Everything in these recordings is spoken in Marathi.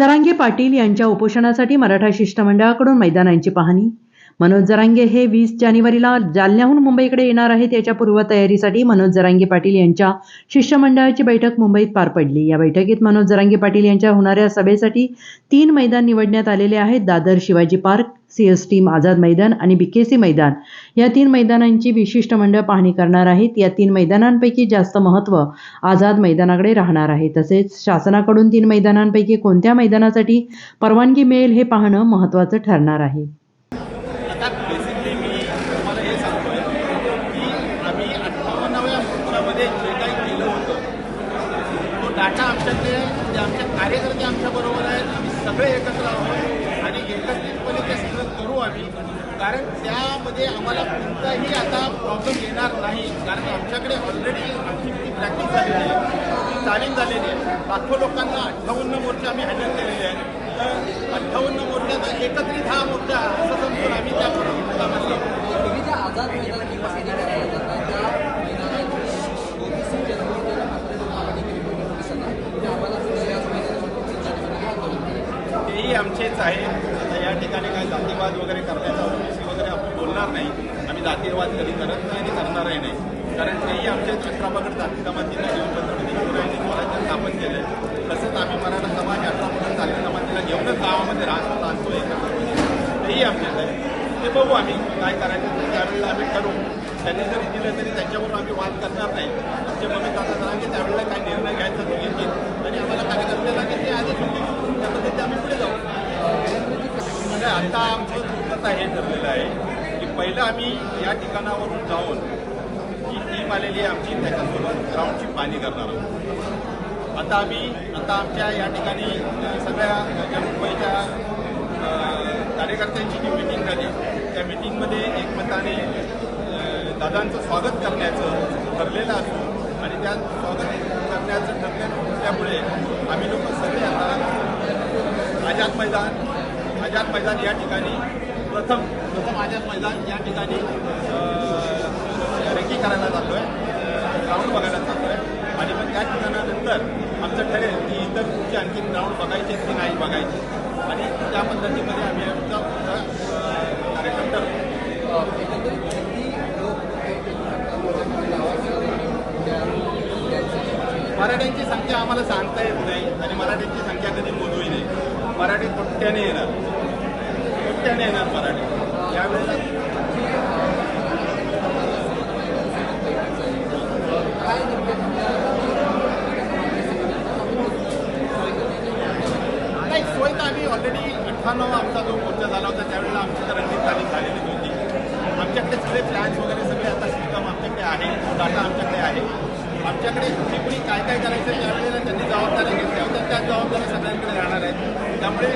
जरांगे पाटील यांच्या उपोषणासाठी मराठा शिष्टमंडळाकडून मैदानांची पाहणी मनोज जरांगे हे वीस जानेवारीला जालन्याहून मुंबईकडे येणार आहेत. याच्या पूर्वतयारीसाठी मनोज जरांगे पाटील यांच्या शिष्टमंडळाची बैठक मुंबईत पार पडली. या बैठकीत मनोज जरांगे पाटील यांच्या होणाऱ्या सभेसाठी तीन मैदान निवडण्यात आलेले आहेत. दादर शिवाजी पार्क सीएसटी आझाद मैदान आणि बीकेसी मैदान. या तीन मैदानांची विशिष्ट मंडळ पाहणी करणार आहेत. या तीन मैदानांपैकी जास्त महत्त्व आझाद मैदानाकडे राहणार आहे. तसेच शासनाकडून तीन मैदानांपैकी कोणत्या मैदानासाठी परवानगी मिळेल हे पाहणं महत्त्वाचं ठरणार आहे. आता बेसिकली मी तुम्हाला हे सांगतोय की आम्ही अठ्ठावन्नाव्या मोर्चामध्ये जे काही केलं होतं तो डाटा आमच्याकडे जे आमचे कार्यकर्ते आमच्याबरोबर आहेत आम्ही सगळे एकत्र आहोत आणि एकत्रितपणे ते सगळं करू आम्ही. कारण त्यामध्ये आम्हाला कोणताही आता प्रॉब्लेम येणार नाही. कारण आमच्याकडे ऑलरेडी आमची ती प्रॅक्टिस झालेली आहे ती तालीम झालेली आहे लाखो लोकांना अठ्ठावन्न मोर्चे आम्ही हँडल केलेले आहेत. तर अठ्ठावन्न मोर्चाचा एकत्रित हा मोर्चा असं समजून आम्ही त्या तेही आमचेच आहे आता या ठिकाणी काय जातीवाद वगैरे करण्याचा ओबीसी वगैरे आपण बोलणार नाही. आम्ही जातीवाद कधी करत नाही आणि करणारही नाही. कारण तेही आमच्या अठरा पगड जाती जमातीला घेऊन छत्रपती शिवरायांनी स्वराज्य स्थापन केलं तसंच आम्ही मराठा समाज अठरा पगड जाती जमातीला घेऊनच गावामध्ये राहतो राहतो एकत्र तेही आमचेच आहे ते बघू आम्ही काय करायचं ते त्यावेळेला त्यांनी जरी दिलं तरी त्यांच्यावर आम्ही वाद करणार नाही. आमचे मम्मी दादा जरांगे त्यावेळेला काय निर्णय घ्यायचा तो घेतील आणि आम्हाला कार्यकर्ते लागेल ते आधी होतील त्या पद्धतीने आम्ही पुढे जाऊ. म्हणजे आता आमचं पूर्णतः हे ठरलेलं आहे की पहिलं आम्ही या ठिकाणावरून जाऊन जी टीम आलेली आहे आमची त्याच्यासोबत ग्राउंडची पाणी करणार आहोत. आता आम्ही आता आमच्या या ठिकाणी सगळ्या ज्या मुंबईच्या कार्यकर्त्यांची जी मिटिंग झाली त्या मिटिंगमध्ये एकमताने दादांचं स्वागत करण्याचं ठरलेलं असून आणि त्या स्वागत करण्याचं ठरलेलं असल्यामुळे आम्ही लोक सगळे आता आझाद मैदान आझाद मैदान या ठिकाणी प्रथम प्रथम आझाद मैदान या ठिकाणी रेकी करायला जातो आहे ग्राउंड बघायला जातो आहे आणि मग त्या ठिकाणानंतर आमचं ठरेल की इतर कुठचे आणखी ग्राउंड बघायचे की नाही बघायचे. आणि त्या पद्धतीमध्ये आम्ही आमचा कार्यक्रम ठरतो मराठ्यांची संख्या आम्हाला सांगता येत नाही आणि मराठ्यांची संख्या कधी मोजूही नाही. मराठी तुट्ट्याने येणार. तुट्ट्याने येणार मराठी. यावेळेला नाही सोय तर आम्ही ऑलरेडी अठ्ठ्याण्णव आमचा जो मोर्चा झाला होता त्यावेळेला आमची तर रणजित तालीम झालेली होती. आमच्याकडे सगळे प्लॅन्स वगैरे सगळे आता सिस्टम आमच्याकडे आहे. डाटा आमच्याकडे आहे काय करायचं त्यावेळेला त्यांनी जबाबदाऱ्या घेतल्या होत्या त्या जबाबदाऱ्या सगळ्यांकडे राहणार आहेत. त्यामुळे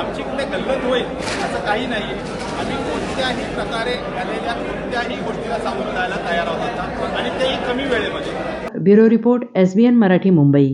आमची कुठे गल्लत होईल असं काही नाही. आम्ही कोणत्याही प्रकारे आलेल्या कोणत्याही गोष्टीला सामोरं जायला तयार आहोत आणि तेही कमी वेळेमध्ये. Bureau report S B N Marathi Mumbai.